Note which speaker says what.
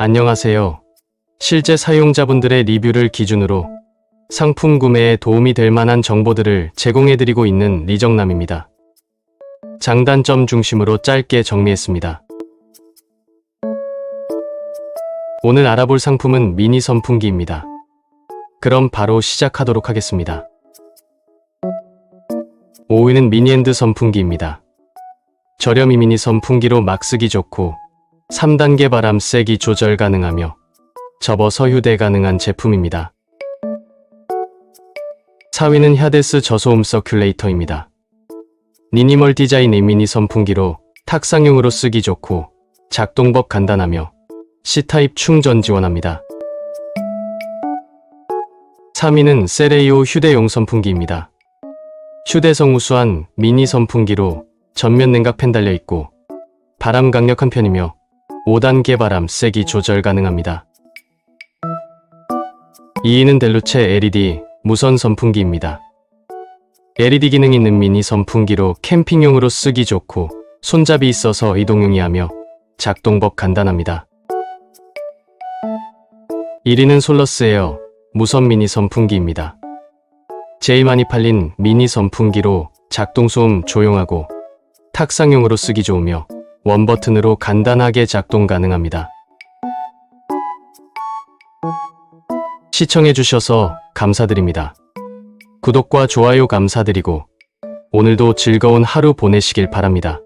Speaker 1: 안녕하세요. 실제 사용자분들의 리뷰를 기준으로 상품 구매에 도움이 될 만한 정보들을 제공해드리고 있는 리정남입니다. 장단점 중심으로 짧게 정리했습니다. 오늘 알아볼 상품은 미니 선풍기입니다. 그럼 바로 시작하도록 하겠습니다. 5위는 미니핸드 선풍기입니다. 저렴이 미니 선풍기로 막 쓰기 좋고 3단계 바람 세기 조절 가능하며 접어서 휴대 가능한 제품입니다. 4위는 하데스 저소음 서큘레이터입니다. 미니멀 디자인의 미니 선풍기로 탁상용으로 쓰기 좋고 작동법 간단하며 C타입 충전 지원합니다. 3위는 세레이오 휴대용 선풍기입니다. 휴대성 우수한 미니 선풍기로 전면 냉각 팬 달려 있고 바람 강력한 편이며 5단계 바람 세기 조절 가능합니다. 2위는 델루체 LED 무선 선풍기입니다. LED 기능 있는 미니 선풍기로 캠핑용으로 쓰기 좋고 손잡이 있어서 이동용이 하며 작동법 간단합니다. 1위는 솔러스 에어 무선 미니 선풍기입니다. 제일 많이 팔린 미니 선풍기로 작동 소음 조용하고 탁상용으로 쓰기 좋으며 원 버튼으로 간단하게 작동 가능합니다. 시청해주셔서 감사드립니다. 구독과 좋아요 감사드리고 오늘도 즐거운 하루 보내시길 바랍니다.